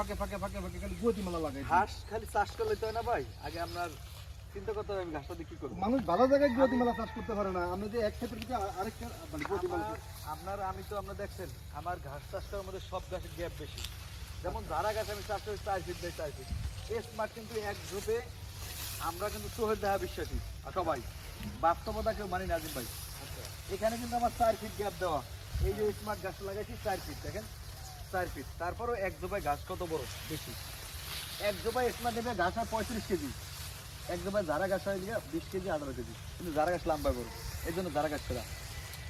ফাঁকে ফাঁকে ফাঁকে ফাঁকে খালি গতিমালা লাগাই ঘাস খালি চাষ করলে তো না ভাই? আগে আপনার চিন্তা করতে হবে আমি ঘাসটা দিয়ে কি করব। মানুষ ভালো জায়গায় গতিমালা চাষ করতে পারে না। আপনি যে এক ক্ষেত্রে থেকে আ- আরেকটা মানে আপনার আমি তো আপনার দেখছেন আমার ঘাস চাষ করার মধ্যে সব গ্যাপ বেশি। যেমন ধারা গাছ আমি চাষ করি চার ফিট চার ফিট স্মার্ট কিন্তু এক গ্রুপে আমরা কিন্তু চোখের দেখা বিশ্বাসী সবাই। বাস্তবতা কেউ মানি না আজিম ভাই। এখানে কিন্তু আমার চার ফিট গ্যাপ দেওয়া। এই যে স্মার্ট গাছ লাগাইছি চার ফিট দেখেন। চার ফিট তারপরও এক জোপায় ঘাস কত বড়? বেশি। এক জোপায় স্মার্ট নেবে ঘাস হয় পঁয়ত্রিশ কেজি। এক জোপায় জারা গাছ হয় দিকে বিশ কেজি আঠারো কেজি। কিন্তু জারা গাছ লম্বা বড় এই জন্য জারা গাছ করা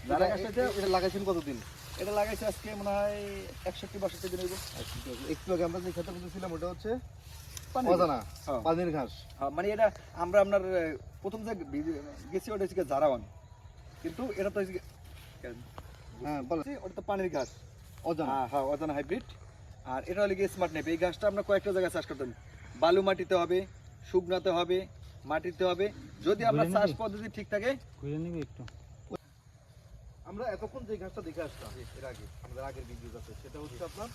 জারা গাছটা এটা- লাগাইছেন কতদিন? এটা লাগাইছে আজকে মনে হয় একষট্টি বাষট্টি দিন একটু আগে আমরা যে ক্ষেত্রে বলতেছিলাম ওটা হচ্ছে পানির অজানা হ্যাঁ। পানির ঘাস। হ্যাঁ, মানে এটা আমরা আপনার প্রথম যে গেছি ওটা হচ্ছে জারাওয়ান কিন্তু এটা তো হ্যাঁ বলো ওটা তো পানির ঘাস। অজানা। হ্যাঁ হ্যাঁ অজানা হাইব্রিড আর এটা হলে স্মার্ট নেপ এই ঘাসটা আমরা কয়েকটা জায়গায় চাষ করতে হবে বালু মাটিতে হবে শুকনাতে হবে মাটিতে হবে। যদি আমরা চাষ পদ্ধতি ঠিক থাকে একটু। আমরা এতক্ষণ যে ঘাসটা দেখে আসলাম এর আগে আমাদের আগের ভিডিও আছে সেটা হচ্ছে আপনার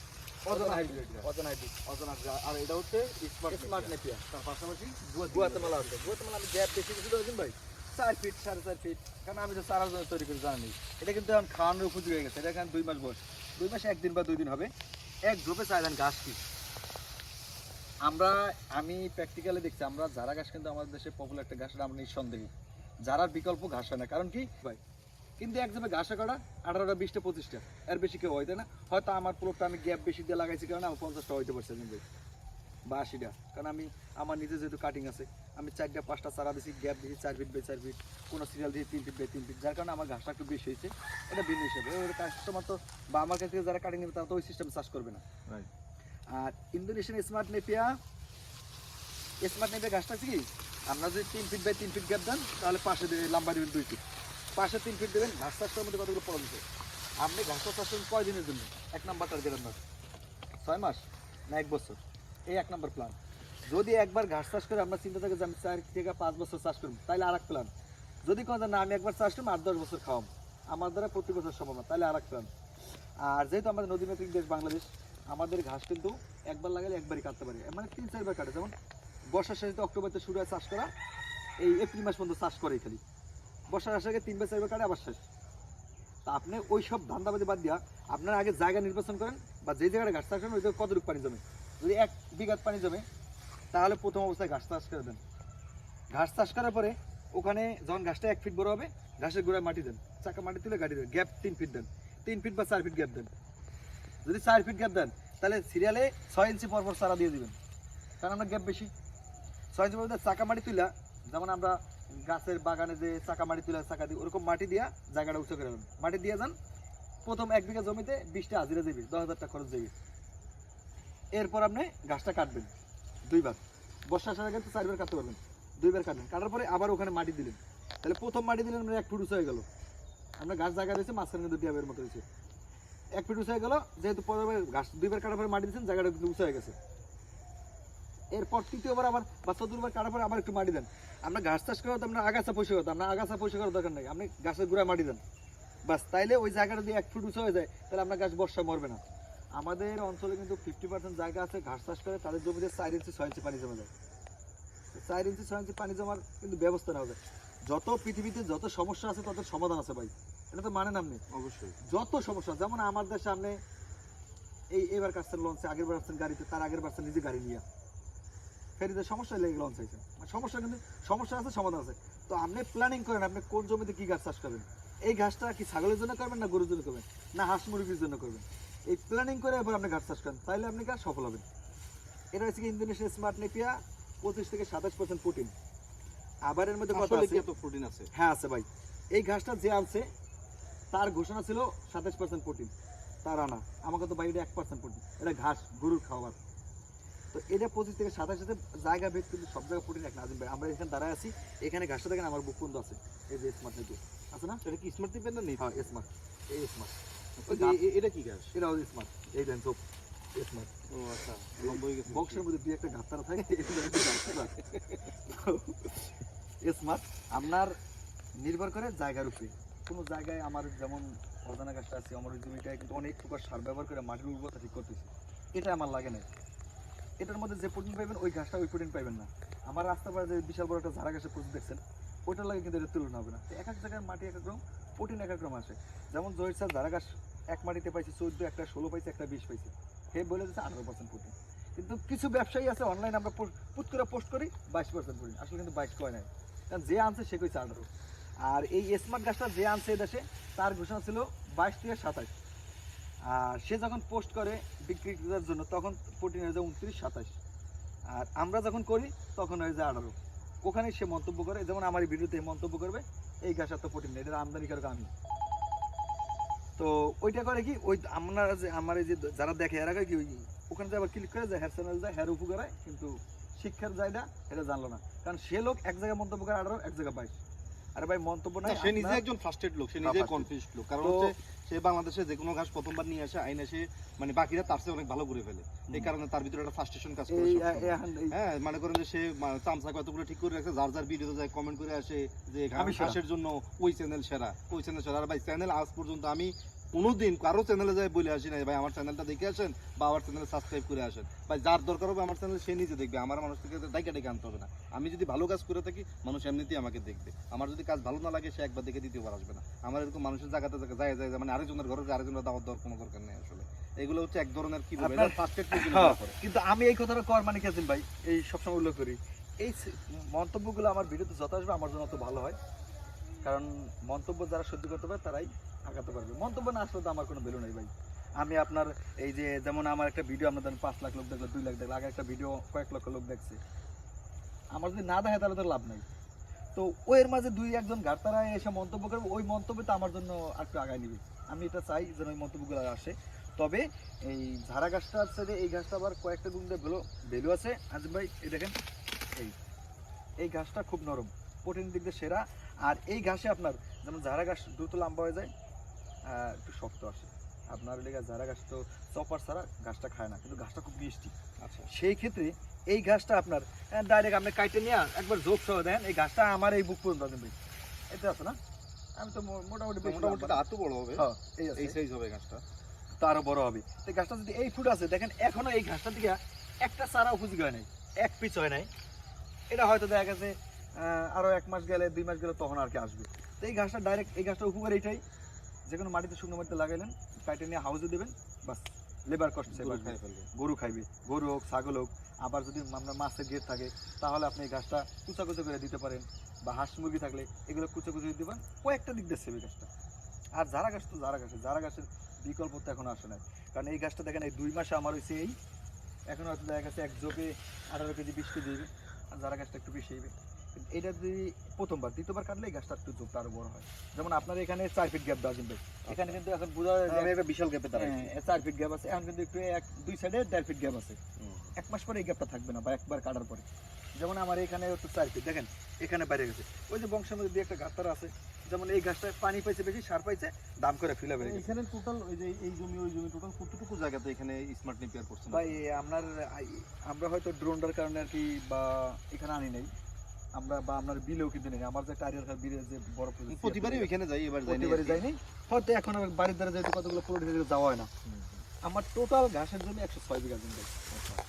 অজানা হাইব্রিড অজানা হাইব্রিড অজানা আর এটা হচ্ছে স্মার্ট স্মার্ট নেপিয়া তার পাশাপাশি গুয়াতেমালা আছে। গুয়াতেমালা আমি গ্যাপ বেশি কিছু ভাই। চার ফিট সাড়ে চার ফিট কারণ আমি তো চারা তৈরি করে জানি। এটা কিন্তু এখন খাওয়ানোর উপযোগী হয়ে গেছে। এটা এখন দুই মাস বয়স। দুই মাসে একদিন বা দুই দিন হবে। এক গ্রুপে ধান ঘাস কি? আমরা আমি প্র্যাকটিক্যালি দেখছি আমরা যারা ঘাস কিন্তু আমাদের দেশে পপুলার একটা ঘাস আমরা নিঃসন্দেহে। যারার বিকল্প ঘাস হয় না কারণ কি? ভাই। কিন্তু এক জায়গায় ঘাসে কাটা আঠারোটা বিশটা পঁচিশটা। এর বেশি কেউ হইতে না? হয়তো আমার প্লটটা আমি গ্যাপ বেশি দিয়ে লাগাইছি কারণ আমার পঞ্চাশটা হইতে পারছে কিন্তু বা আশিটা কারণ আমি আমার নিজে যেহেতু কাটিং আছে আমি চারটা পাঁচটা চারা দিছি গ্যাপ দিয়েছি চার ফিট বে চার ফিট। কোনো সিরিয়াল দিয়ে তিন ফিট বে তিন ফিট। যার কারণে আমার ঘাসটা একটু বেশি হয়েছে। এটা ভিন্ন হিসেবে। কাস্টমার তো বা আমার কাছ থেকে যারা কাটিং নেবে তারা তো ওই সিস্টেম চাষ করবে না। আর Indonesian smart Napier smart Napier গাছটা আছে কি? আপনার যদি তিন ফিট বাই তিন ফিট গ্যাপ দেন তাহলে পাশে দেবেন লম্বা দেবেন দুই ফিট। পাশে তিন ফিট দেবেন ঘাস চাষ করার মধ্যে কতগুলো পড়া দিচ্ছে আপনি ঘাস চাষ করবেন কয় দিনের জন্য? এক নাম্বার টার্গেট আপনার। ছয় মাস না এক বছর? এই এক নম্বর প্ল্যান যদি একবার ঘাস চাষ করে আমরা চিন্তা থাকি যে আমি চার থেকে পাঁচ বছর চাষ করব তাহলে আর এক প্ল্যান যদি কোনো না, আমি একবার চাষ করব, আট দশ বছর খাওয়াম আমার দ্বারা প্রতি বছর সম্ভব না তাহলে আর এক প্ল্যান আর যেহেতু আমাদের নদীমাতৃক দেশ বাংলাদেশ, আমাদের ঘাস কিন্তু একবার লাগালে একবারই কাটতে পারি। মানে তিন, চারবার কাটে। যেমন বর্ষার শেষে অক্টোবরতে শুরু হয় চাষ করা, এই এপ্রিল মাস পর্যন্ত চাষ করে খালি। বর্ষার আসার আগে তিনবার, চারবার কাটে, আবার শেষ। তা আপনি ওই সব ধান্দাবাদি বাদ দিয়া আপনার আগে জায়গা নির্বাচন করেন, বা যে জায়গাটা ঘাস চাষ করেন ওই জায়গায় কতটুকু পানি জমে? যদি এক বিঘাত পানি জমে তাহলে প্রথম অবস্থায় ঘাস চাষ করে দেন। ঘাস চাষ করার পরে ওখানে যখন ঘাসটা এক ফিট বড় হবে, ঘাসের গোড়ায় মাটি দেন। চাকা মাটি তুলে গাড়ি দেন গ্যাপ তিন ফিট দেন। তিন ফিট বা চার ফিট গ্যাপ দেন। যদি চার ফিট গ্যাপ দেন, তাহলে সিরিয়ালে ছয় ইঞ্চি পর পর চারা দিয়ে দিবেন। কারণ আমরা গ্যাপ বেশি। ছয় ইঞ্চি পর চাকা মাটি তুলা যেমন আমরা গাছের বাগানে যে চাকা মাটি তুলে, চাকা দিই ওরকম মাটি দিয়া জায়গাটা উঁচু করে মাটি দিয়ে যান, প্রথম এক বিঘা জমিতে বিশটা হাজিরা দেবে, দশ হাজার টাকা খরচ দেবে। এরপর আপনি গাছটা কাটবেন। দুইবার। বর্ষার সাথে কিন্তু চারবার কাটতে পারবেন। দুইবার কাটবেন কাটার পরে আবার ওখানে মাটি দিলেন। তাহলে প্রথম মাটি দিলেন মানে এক ফুট উঁচু হয়ে গেল। আমরা গাছ জায়গা দিয়েছে, মাঝখানে কিন্তু ডিয়াবের মতো রয়েছে এক ফিট উঁচু হয়ে গেল, যেহেতু পরের গাছ দুইবার কাটার পরে মাটি দিয়েছেন, জায়গাটা কিন্তু উঁচু হয়ে গেছে। এরপর তৃতীয়বার আবার বা চতুর্থবার কাটার পরে আবার একটু মাটি দেন। আমরা ঘাস চাষ করা তো আমরা আগাছা পরিষ্কার করতাম, আমরা আগাছা পরিষ্কার করার দরকার নেই। আপনি গাছের গোড়ায় মাটি দেন। বাস, তাইলে ওই জায়গাটা যদি এক ফুট উঁচু হয়ে যায়, তাহলে আপনার গাছ বর্ষা মরবে না। আমাদের অঞ্চলে কিন্তু ফিফটি পার্সেন্ট জায়গা আছে ঘাস চাষ করে তাদের জমিতে চার ইঞ্চি ছয় ইঞ্চি পানি জমা যায়। চার ইঞ্চি ছয় ইঞ্চি পানি জমার কিন্তু ব্যবস্থা নেওয়া যায়। যত পৃথিবীতে যত সমস্যা আছে তত সমাধান আছে ভাই। এটা তো মানে নাম নেই। অবশ্যই। যত সমস্যা যেমন আমাদের সামনে এই এবার কাজটা লঞ্চে আগের বার আসছেন গাড়িতে তার আগের বার নিজে গাড়ি নিয়ে। ফেরিতে সমস্যা লেগে লঞ্চ হয়েছে। সমস্যা কিন্তু সমস্যা আছে সমাধান আছে। তো আপনি প্ল্যানিং করেন আপনি কোন জমিতে কি গাছ চাষ করবেন? এই ঘাসটা কি ছাগলের জন্য করবেন না গরুর জন্য করবেন? না হাঁস মুরগির জন্য করবেন? এই প্ল্যানিং করে এবার আপনি ঘাস চাষ করেন তাহলে আপনি গাছ সফল হবেন। এটা হচ্ছে কি ইন্দোনেশিয়া স্মার্ট নেপিয়া পঁচিশ থেকে সাতাশ পার্সেন্ট প্রোটিন আবার এর মধ্যে কথা আছে প্রোটিন আছে। হ্যাঁ আছে ভাই। এই ঘাসটা যে আনছে তার ঘোষণা ছিল সাতাশ পার্সেন্ট প্রোটিন তার আনা। আমাকে তো বাইরে এক পার্সেন্ট প্রোটিন এটা ঘাস গরুর খাবার তো এটা পঁচিশ থেকে সাতাশ সাথে জায়গা ভেদ কিন্তু সব জায়গায় প্রোটিন এক না। আজিম ভাই আমরা এখানে দাঁড়ায় আছি। এখানে ঘাসটা দেখেন আমার বুক পর্যন্ত আছে। এই যে স্মার্ট নেটে আছে না? এটা কি স্মার্ট টিপেন না নেই হ্যাঁ স্মার্ট এই স্মার্ট এটা কি ঘাস এটা স্মার্ট এই দেন সব স্মার্ট ও আচ্ছা লম্বা গেছে। বক্সের মধ্যে দুই একটা ঘাটতারা থাকে স্মার্ট আপনার নির্ভর করে জায়গার উপরে। কোনো জায়গায় আমার যেমন অজানা গাছটা আছে আমার ওই জমিটায় কিন্তু অনেক প্রকার সার ব্যবহার করে মাটির উর্বরতা ঠিক করতেছি। এটা আমার লাগে না। এটার মধ্যে যে প্রোটিন পাইবেন ওই ঘাসটা ওই প্রোটিন পাইবেন না। আমার রাস্তা পাড়ে যে বিশাল বড় একটা ঝাড়া ঘাসের প্রচুর দেখছেন ওইটার লাগে কিন্তু এটা তুলনা হবে না। এক এক জায়গায় মাটি এক এক রকম প্রোটিন এক এক রকম আসে যেমন জহির স্যার ঝাড়া ঘাস এক মাটিতে পাইছে চোদ্দ, একটা ষোলো পাইছে, একটা বিশ পাইছে। হে বলে দিচ্ছে আঠারো পার্সেন্ট প্রোটিন কিন্তু কিছু ব্যবসায়ী আছে অনলাইন আমরা পুট করে পোস্ট করি, বাইশ পার্সেন্ট প্রোটিন আসলে কিন্তু বাইশ কয় নাই। কারণ যে আনছে সে কইছে আঠারো। আর এই স্মার্ট গাছটা যে আনছে দেশে, তার ঘোষণা ছিল বাইশ থেকে সাতাশ আর সে যখন পোস্ট করে বিক্রি করার জন্য, তখন প্রোটিন হয়ে যায় উনত্রিশ সাতাশ আর আমরা যখন করি, তখন হয়ে যায় আঠারো। ওখানে সে মন্তব্য করে। যেমন আমার ভিডিওতে মন্তব্য করবে এই ঘাস এত কঠিন না এটা আমদানিকারক আমি। তো ওইটা করে কি ওই আপনারা যে আমার এই যে যারা দেখে এরা কি ওই ওখানে যে আবার ক্লিক করে যায় হেয়ার চ্যানেল যায় হেয়ার উপু করায় কিন্তু শিক্ষার জায়গা এটা জানলো না। কারণ সে লোক এক জায়গায় মন্তব্য করে আঠারো এক জায়গায় বাইশ আরে ভাই মন্তব্য না, সে নিজে একজন ফার্স্টেড লোক সে নিজে। কনফিউজড লোক। কারণ হচ্ছে সে বাংলাদেশে যে কোনো ঘাস প্রথমবার নিয়ে আসে আইনে সে মানে বাকিরা তার চেয়ে অনেক ভালো করে ফেলে। এই কারণে তার ভিতরে একটা ফার্স্টেশন কাজ করে হ্যাঁ মনে করেন যে সে চামচা কতগুলো ঠিক করে রাখছে যার যার ভিডিওতে যায় কমেন্ট করে আসে যে। ঘাসের জন্য ওই চ্যানেল সেরা ওই চ্যানেল সেরা। আর ভাই চ্যানেল আজ পর্যন্ত আমি কোনোদিন কারও চ্যানেলে যায় বলে আসি না ভাই আমার চ্যানেলটা দেখে আসেন বা আমার চ্যানেলে সাবস্ক্রাইব করে আসেন। ভাই যার দরকার হবে আমার চ্যানেল সে নিজে দেখবে। আমার মানুষ থেকে ডাইকা ডেকে আনতে হবে না। আমি যদি ভালো কাজ করে থাকি মানুষ এমনিতেই আমাকে দেখবে। আমার যদি কাজ ভালো না লাগে সে একবার দেখে দ্বিতীয়বার আসবে না। আমার এরকম মানুষের জায়গাতে জায়গায় যায় যায় মানে আরেকজনের ঘরে আরেকজনের দাওয়াত দেওয়ার কোনো দরকার নেই আসলে। এগুলো হচ্ছে এক ধরনের কি বলব এড হ্যাঁ, কিন্তু আমি এই কথাটা কর মানে কি আছেন ভাই? এই সবসময় উল্লেখ করি। এই মন্তব্যগুলো আমার ভিডিওতে যত আসবে আমার জন্য তত ভালো হয়। কারণ মন্তব্য যারা সহ্য করতে পারে, তারাই আগাতে পারবে। মন্তব্য না আসলে তো আমার কোনো ভ্যালু নেই ভাই। আমি আপনার এই যে, যেমন আমার একটা ভিডিও আপনার ধরেন পাঁচ লাখ লোক দেখল, দুই লাখ দেখল, আগে একটা ভিডিও কয়েক লক্ষ লোক দেখছে। আমার যদি না দেখে তাহলে তো লাভ নাই। তো ওর মাঝে দুই একজন ঘাটতারা এসে মন্তব্য করবে, ওই মন্তব্য তো আমার জন্য আর একটু আগায় নিবে। আমি এটা চাই যেন ওই মন্তব্যগুলো আসে। তবে এই ঝাড়া গাছটা আছে যে, এই গাছটা আবার কয়েকটা গুণ দিয়ে ভ্যালু আছে। আজিম ভাই, এই দেখেন, এই এই ঘাসটা খুব নরম। প্রোটিন দিক দিয়ে সেরা। আর এই ঘাসে আপনার যেমন ঝাড়া ঘাস দ্রুত লম্বা হয়ে যায় একটু শক্ত আসে। আপনার লেগে ঝাড়া ঘাস তো চপার ছাড়া ঘাসটা খায় না কিন্তু ঘাসটা খুব মিষ্টি। আচ্ছা। সেই ক্ষেত্রে এই ঘাসটা আপনার ডাইরেক্ট আপনি কাইটে নিয়ে একবার যোগ সহ দেন এই ঘাসটা আমার এই বুক পর্যন্ত ভাই। এটা আছে না? আমি তো মোটামুটি মোটামুটি। এত বড় হবে? হ্যাঁ, এই এই সাইজ হবে গাছটা তো আরও বড় হবে। তো এই গাছটা যদি এই ফুট আছে দেখেন এখনও এই ঘাসটা থেকে একটা চারা উপযোগী হয় নাই এক পিচ হয় নাই। এটা হয়তো দেখা গেছে আহ, আরও এক মাস গেলে দুই মাস গেলে তখন আর কি আসবে। তো এই গাছটা ডাইরেক্ট এই গাছটা উপকার এইটাই। যে কোনো মাটিতে শুকনো মাটিতে লাগাইলেন কাইটে নিয়ে হাউসে দেবেন বাস লেবার কষ্ট গরু খাইবে গরু হোক ছাগল হোক আবার যদি আপনার মাছের গেট থাকে তাহলে আপনি এই গাছটা কুচা কুচা করে দিতে পারেন বা হাঁস মুরগি থাকলে এগুলো কুচা কুচা দিতে পারেন কয়েকটা দিক দিয়ে সেবে গাছটা আর যারা গাছ তো যারা গাছে যারা গাছের বিকল্প তো এখন আসে নাই। কারণ এই গাছটা দেখেন এই দুই মাসে আমার হয়েছে এই এখন হয়তো দেখা গেছে এক জোকে আঠারো কেজি বিশ কেজি আর যারা গাছটা একটু বেশি হইবে এটা যদি প্রথমবার দ্বিতীয়বার কাটলে গাছটা একটু জোকটা আরও বড় হয়। যেমন আপনার এখানে চার ফিট গ্যাপ দেওয়া কিন্তু। এখানে কিন্তু এখন বোঝা যায় একটা বিশাল গ্যাপে দাঁড়াইছি হ্যাঁ, চার ফিট গ্যাপ আছে। এখন কিন্তু একটু এক দুই সাইডে দেড় ফিট গ্যাপ আছে। এক মাস পরে এই গ্যাপটা থাকবে না বা একবার কাটার পরে। যেমন আমার এখানে একটু চার ফিট দেখেন এখানে বাইরে গেছে। ওই যে বংশের মধ্যে একটা গাছতারা আছে। যেমন এই গাছটা পানি পাইছে বেশি সার পাইছে দাম করে ফিলে বেড়ে এখানে টোটাল ওই যে এই জমি ওই জমি টোটাল কতটুকু জায়গাতে এখানে স্মার্ট নেপিয়ার করছেন ভাই আপনার আমরা হয়তো ড্রোনটার কারণে আর কি বা এখানে আনি নাই। আমরা বা আপনার বিলেও কিন্তু নেই। আমার যে টাইরের বিলে যে বড় প্রতিবারই ওইখানে যাই এবার যাই প্রতিবারই যাইনি। হয়তো এখন আমার বাড়ির দ্বারা যেহেতু কতগুলো প্লট যাওয়া হয় না। আমার টোটাল ঘাসের জমি একশো ছয় বিঘা জমি।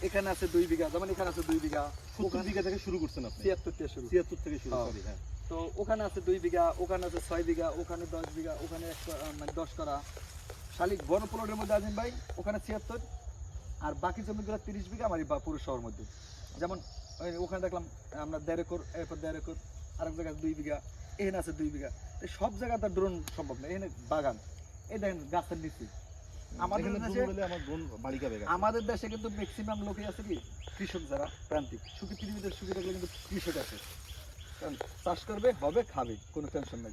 এখানে আছে দুই বিঘা যেমন এখানে আছে দুই বিঘা। সত্তর বিঘা থেকে শুরু করছেন আপনি? ছিয়াত্তর থেকে শুরু। ছিয়াত্তর থেকে শুরু হ্যাঁ। সরি হ্যাঁ। তো ওখানে আছে দুই বিঘা ওখানে আছে ছয় বিঘা ওখানে দশ বিঘা ওখানে একশো মানে দশ করা। শালিক বড় প্লটের মধ্যে আছেন ভাই ওখানে ছিয়াত্তর। আর বাকি জমিগুলো তিরিশ বিঘা আমার পুরো শহর মধ্যে। যেমন ওখানে দেখলাম আমরা দেড় একর এরপর দেড় একর আরেক জায়গায় দুই বিঘা এখানে আছে দুই বিঘা। সব জায়গাতে ড্রোন সম্ভব না এখানে বাগান। এই দেখেন গাছের নিচে। আমাদের দেশে-। আমাদের কিন্তু ম্যাক্সিমাম লোকই আছে কি কৃষক যারা প্রান্তিক। সুখী পৃথিবীতে সুখী থাকলে কিন্তু কৃষক আছে। কারণ চাষ করবে হবে খাবে কোনো টেনশন নাই।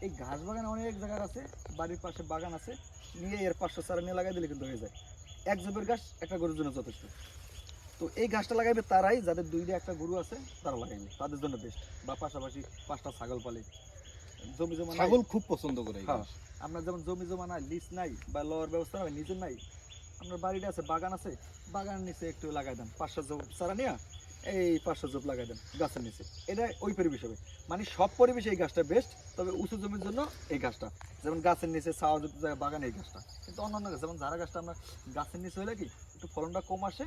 এই ঘাস বাগান অনেক জায়গার আছে বাড়ির পাশে বাগান আছে নিয়ে এর পাঁচশো চারা নিয়ে লাগাই দিলে কিন্তু হয়ে যায়। এক জবের গাছ একটা গরুর জন্য যথেষ্ট। তো এই গাছটা লাগাইবে তারাই যাদের দুইটা একটা গরু আছে তারা লাগাইবে। তাদের জন্য বেস্ট বা পাশাপাশি পাঁচটা ছাগল পালে। জমি জমা ছাগল খুব পছন্দ করে হ্যাঁ। আপনার যেমন জমি জমা নাই লিজ নাই বা লওয়ার ব্যবস্থা নাই নিজের নাই আপনার বাড়িটা আছে বাগান আছে বাগান নিচে একটু লাগাই দেন। পাঁচশো চারা নিয়ে এই পাঁচশো জোপ লাগাই দেন গাছের নিচে। এটা ওই পরিবেশ হবে। মানে সব পরিবেশে এই গাছটা বেস্ট তবে উঁচু জমির জন্য এই গাছটা। যেমন গাছের নিচে ছাওয়া বাগানে এই গাছটা। কিন্তু অন্যান্য গাছ যেমন ঝাড়া গাছটা আমরা গাছের নিচে হলে কি একটু ফলনটা কম আসে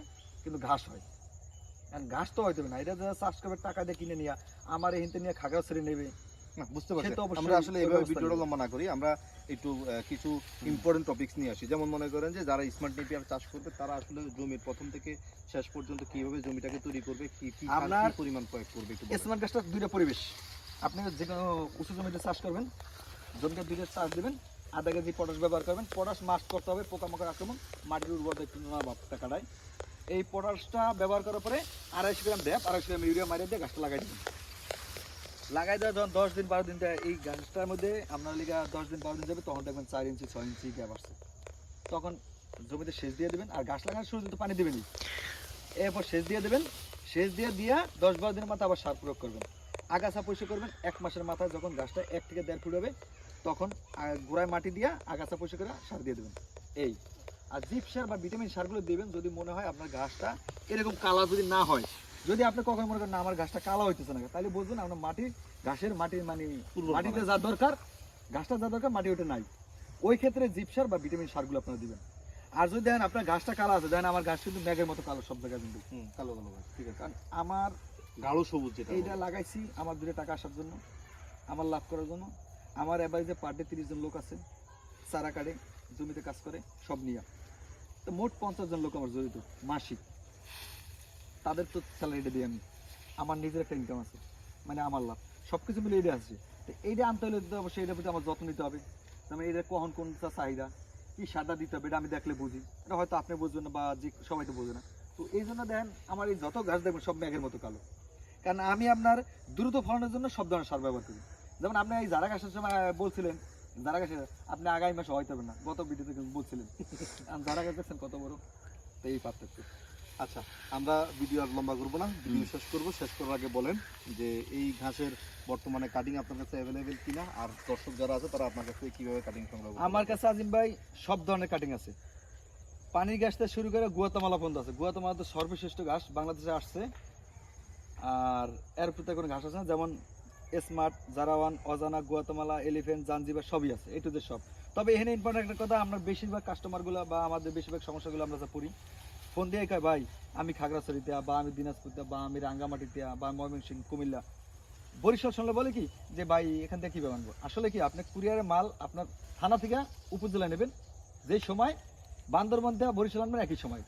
কিন্তু ঘাস হয়। ঘাস তো হয়তো না এটা যারা চাষ করবে টাকা দিয়ে কিনে নিয়ে আমার এখান নিয়ে খাগড়া ছেড়ে নেবে। বুঝতে পারছি। আমরা আসলে ভিডিওটা লম্বা না করি আমরা একটু কিছু ইম্পর্টেন্ট টপিকস নিয়ে আসি। যেমন মনে করেন যে যারা স্মার্ট নেপিয়ার চাষ করবে তারা আসলে জমির প্রথম থেকে শেষ পর্যন্ত কীভাবে জমিটাকে তৈরি করবে কি কি আপনার পরিমাণ প্রয়োগ করবে স্মার্ট গাছটা দুইটা পরিবেশ। আপনি যে কোনো উঁচু জমিতে চাষ করবেন জমিতে দুইটা চাষ দেবেন আধা কেজি পটাশ ব্যবহার করবেন। পটাশ মাস্ট করতে হবে পোকামাকড় আক্রমণ, মাটির উর্বরতা একটু ভাবটা কাটায় এই পটাশটা ব্যবহার করার পরে আড়াইশো গ্রাম ড্যাপ আড়াইশো গ্রাম ইউরিয়া মারিয়ে দিয়ে গাছটা লাগাই দিবেন। লাগাই দেওয়া যখন দশ দিন বারো দিন এই গাছটার মধ্যে আপনার লিগা দশ দিন বারো দিন যাবে, তখন দেখবেন চার ইঞ্চি, ছয় ইঞ্চি গ্যাপ আসছে। তখন জমিতে সেচ দিয়ে দেবেন, আর গাছ লাগানোর শুরু তো পানি দেবেনই। এরপর সেচ দিয়ে দেবেন, সেচ দিয়ে দিয়া দশ বারো দিনের মাথায় আবার সার প্রয়োগ করবেন। আগাছা পরিষ্কার করবেন, এক মাসের মাথায় যখন গাছটা এক থেকে দেড় ফুট হবে তখন গোড়ায় মাটি দিয়ে আগাছা পরিষ্কার করে সার দিয়ে দেবেন। এই। আর জিপ সার বা ভিটামিন সারগুলো দেবেন যদি মনে হয় আপনার ঘাসটা এরকম কালা যদি না হয়। যদি আপনি কখন মনে করেন না আমার ঘাসটা কালা হইতেছে না। তাহলে বুঝবেন আপনার মাটির ঘাসের মাটির মানে মাটিতে যা দরকার ঘাসটা যা দরকার মাটি ওটা নাই। ওই ক্ষেত্রে জিপ সার বা ভিটামিন সারগুলো আপনারা দিবেন। আর যদি দেখেন আপনার ঘাসটা কালো আছে দেখেন আমার ঘাস কিন্তু ম্যাগের মতো কালো সব জায়গায় কিন্তু কালো কালো গাছ, ঠিক আছে? কারণ আমার গাঢ় সবুজ যেটা এইটা লাগাইছি আমার দূরে টাকা আসার জন্য আমার লাভ করার জন্য। আমার যে পার ডে তিরিশ জন লোক আছে চারা কাটে জমিতে কাজ করে, সব নিয়ে। তো মোট পঞ্চাশ জন লোক আমার জড়িত, মাসিক। তাদের তো স্যালারিটা দিই আমি। আমার নিজের একটা ইনকাম আছে মানে আমার লাভ। সব কিছু মিলে এটা আসছে। তো এইটা আনতে হলে অবশ্যই এটার প্রতি আমার যত্ন নিতে হবে। তার মানে এটা কখন কোনটা চাহিদা, কি সাদা দিতে হবে এটা আমি দেখলে বুঝি। এটা হয়তো আপনি বুঝবেন না বা যে সবাই তো বোঝে না। তো এই জন্য দেখেন, আমার এই যত গাছ দেখবেন সব ম্যাগের মতো কালো। কারণ আমি আপনার দ্রুত ফলনের জন্য সব ধরনের সার ব্যবহার করি। যেমন আপনি এই জারা গাছের সময় বলছিলেন জারা গাছের আপনি আগামী মাসে হয়তো না। গত ভিডিওতে কিন্তু বলছিলেন। জারা গাছ দেখছেন কত বড়? তো এই পার্থক্য। আচ্ছা আমরা ভিডিও আর লম্বা করব না। ভিডিও শেষ করব। শেষ করার আগে বলেন যে এই ঘাসের বর্তমানে কাটিং আপনার কাছে অ্যাভেলেবেল কিনা? আর দর্শক যারা আছে তারা আপনার কাছে কীভাবে কাটিং সংগ্রহ আমার কাছে আজিম ভাই সব ধরনের কাটিং আছে। পানির গাছ থেকে শুরু করে গুয়াতামালা পর্যন্ত আছে। গুয়াতামালা তো সর্বশ্রেষ্ঠ ঘাস বাংলাদেশে আসছে। আর এর প্রতি কোনো ঘাস আছে না? যেমন স্মার্ট জারাওয়ান অজানা গুয়াতামালা এলিফেন্ট জাঞ্জিবার সবই আছে এই টু সব। তবে এখানে ইম্পর্টেন্ট একটা কথা, আমরা বেশিরভাগ কাস্টমারগুলো বা আমাদের বেশিরভাগ সমস্যাগুলো আমরা যা পড়ি, ফোন দিয়ে কয়, ভাই, আমি খাগড়াছড়িতে, বা আমি দিনাজপুরতে, বা আমি রাঙ্গামাটিতে, বা ময়মনসিংহ, কুমিল্লা। বরিশাল শুনলে বলে কি, যে, ভাই, এখান থেকে কীভাবে আনব? আসলে কি, আপনি কুরিয়ারের মাল আপনার থানা থেকে উপজেলায় নেবেন, যেই সময় বান্দরবন থেকে বরিশাল আনবেন, একই সময়।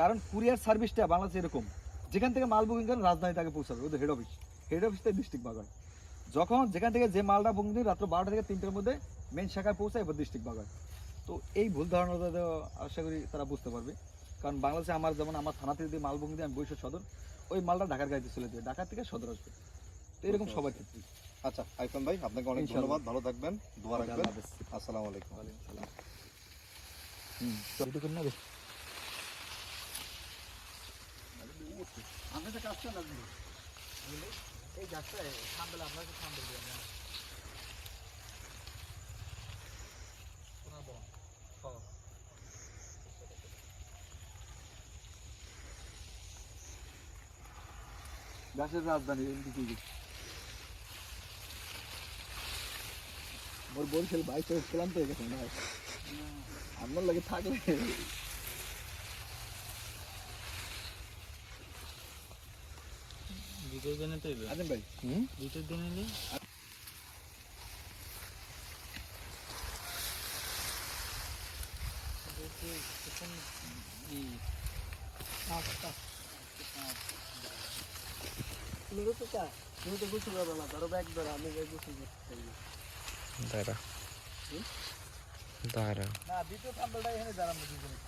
কারণ কুরিয়ার সার্ভিসটা বাংলাদেশে এরকম, যেখান থেকে মাল বুকিং করেন, রাজধানী তাকে পৌঁছাবে, ওদের হেড অফিস হেড অফিস থেকে ডিস্ট্রিক্ট বাগান যখন যেখান থেকে যে মালটা বুকিং দিন রাত্র বারোটা থেকে তিনটের মধ্যে মেন শাখায় পৌঁছায় এবার ডিস্ট্রিক্ট বাগান তো এই ভুল ধারণাটা আশা করি তারা বুঝতে পারবে। কারণ বাংলাদেশে আমার যেমন আমার থানা থেকে যদি মাল বুকিং দিই আমি বৈশ্ব সদর ওই মালটা ঢাকার গাড়িতে চলে যাবে ঢাকা থেকে সদর আসবে। তো এরকম বুঝতে সবার পারছি। ক্ষেত্রে আচ্ছা আইফান ভাই আপনাকে অনেক। ধন্যবাদ। ভালো থাকবেন দোয়া রাখবেন। আসসালামু আলাইকুম। হুম তো এটুকু না আমি তো কাজ না এই গাছটা থামবে আপনাকে থামবে গাছের রাজধানী এদিকে মোর বরিশাল বাইক চলে হয়ে গেছে ভাই আপনার লাগে থাকলে। দ্বিতীয় দিনে তো আছেন ভাই। হুম? দ্বিতীয় দিনে এলে। তুমি তো গোসল করবে না ধরো ব্যাগ ধরো আমি যাই দাঁড়া। দাঁড়া। না দ্বিতীয় থাম্বেলটা এখানে দাঁড়াবো দুজনে।